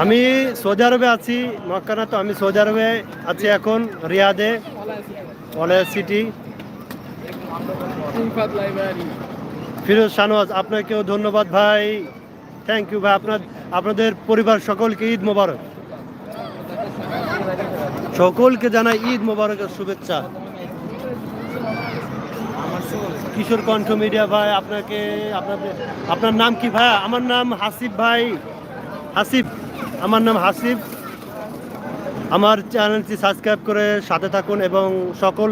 আমি সৌদি আরবে আছি মক্কা না তো আমি সৌদি আরবে আছি এখন, রিয়াদে কলেজ সিটি। ফিরোজ শানওয়াজ আপনাকেও ধন্যবাদ ভাই। থ্যাংক ইউ ভাই, আপনার, আপনাদের পরিবার সকলকে ঈদ মোবারক। সকলকে জানাই ঈদ মোবারকের শুভেচ্ছা। কিশোর কণ্ঠ মিডিয়া ভাই, আপনাকে, আপনাদের, আপনার নাম কি ভাই? আমার নাম হাসিফ ভাই। হাসিফ। আমার নাম হাসিফ আমার চ্যানেলটি সাবস্ক্রাইব করে সাথে থাকুন এবং সকল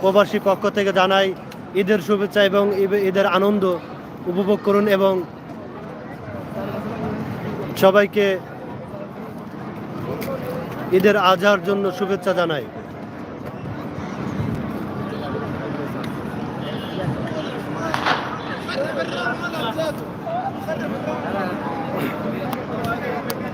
প্রবাসী পক্ষ থেকে জানাই ঈদের শুভেচ্ছা এবং ঈদ- ঈদের আনন্দ উপভোগ করুন এবং সবাইকে ঈদের আজহার জন্য শুভেচ্ছা জানাই।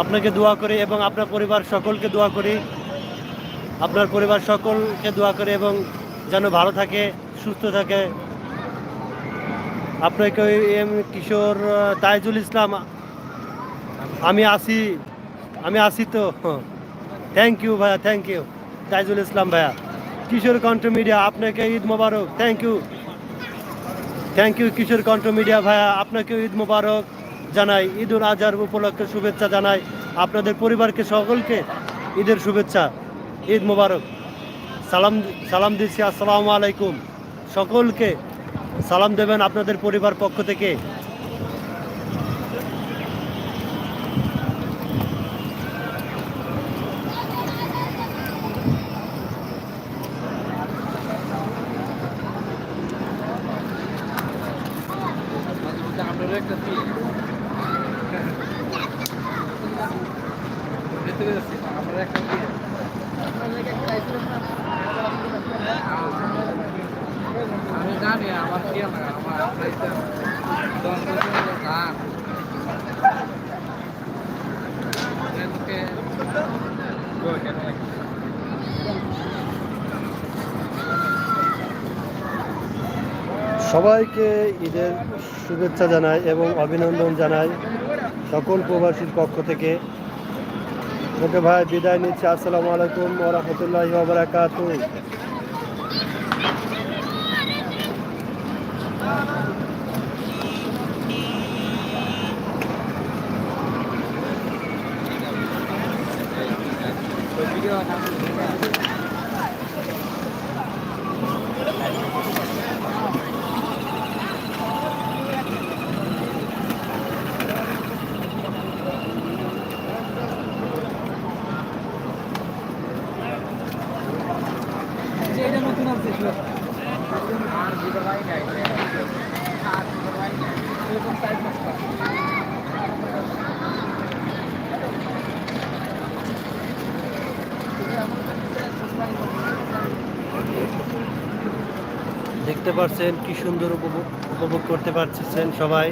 আপনাকে দোয়া করি এবং আপনার পরিবার সকলকে দোয়া করি। আপনার পরিবার সকলকে দোয়া করি এবং যেন ভালো থাকে, সুস্থ থাকে। আপনাকে এম কিশোর তাইজুল ইসলাম, আমি আসি আমি আসি তো। থ্যাংক ইউ ভাইয়া থ্যাংক ইউ তাইজুল ইসলাম ভাইয়া। কিশোর কণ্ঠ মিডিয়া, আপনাকে ঈদ মোবারক। Thank you thank you Kishore Kantha media ভাইয়া আপনাকে ঈদ মোবারক। জানাই, ঈদ উল আজহার উপলক্ষে শুভেচ্ছা জানাই, আপনাদের পরিবারকে সকলকে ঈদের শুভেচ্ছা, ঈদ মুবারক। সালাম সালাম দিচ্ছি, আসসালামু আলাইকুম। সকলকে সালাম দেবেন আপনাদের পরিবার পক্ষ থেকে। সবাইকে ঈদের শুভেচ্ছা জানাই এবং অভিনন্দন জানাই সকল প্রবাসীর পক্ষ থেকে। ওকে ভাই বিদায় নিচ্ছি আসসালামু আলাইকুম ওরহমতুল্লাহ বারাকাত এটা দেখতে পাচ্ছেন কি সুন্দর উপভোগ উপভোগ করতে পারছেন সবাই।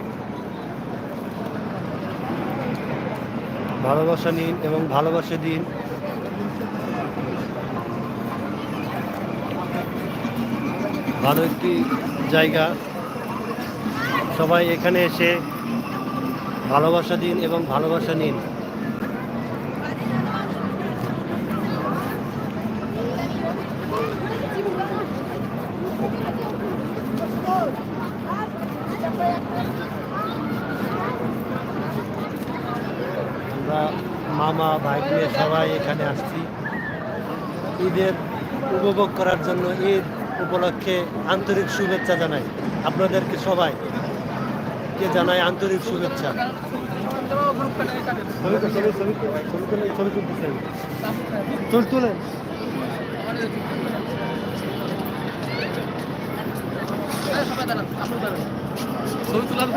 ভালোবাসা নিন এবং ভালোবাসা দিন। ভালো একটি জায়গা। সবাই এখানে এসে ভালোবাসা দিন এবং ভালোবাসা নিন। আমরা মামা, ভাই সবাই এখানে আসছি। ঈদের উপভোগ করার জন্য ঈদ উপলক্ষে আন্তরিক শুভেচ্ছা জানাই আপনাদেরকে সবাই কে জানাই আন্তরিক শুভেচ্ছা তুল তুলেন ছবি তুলান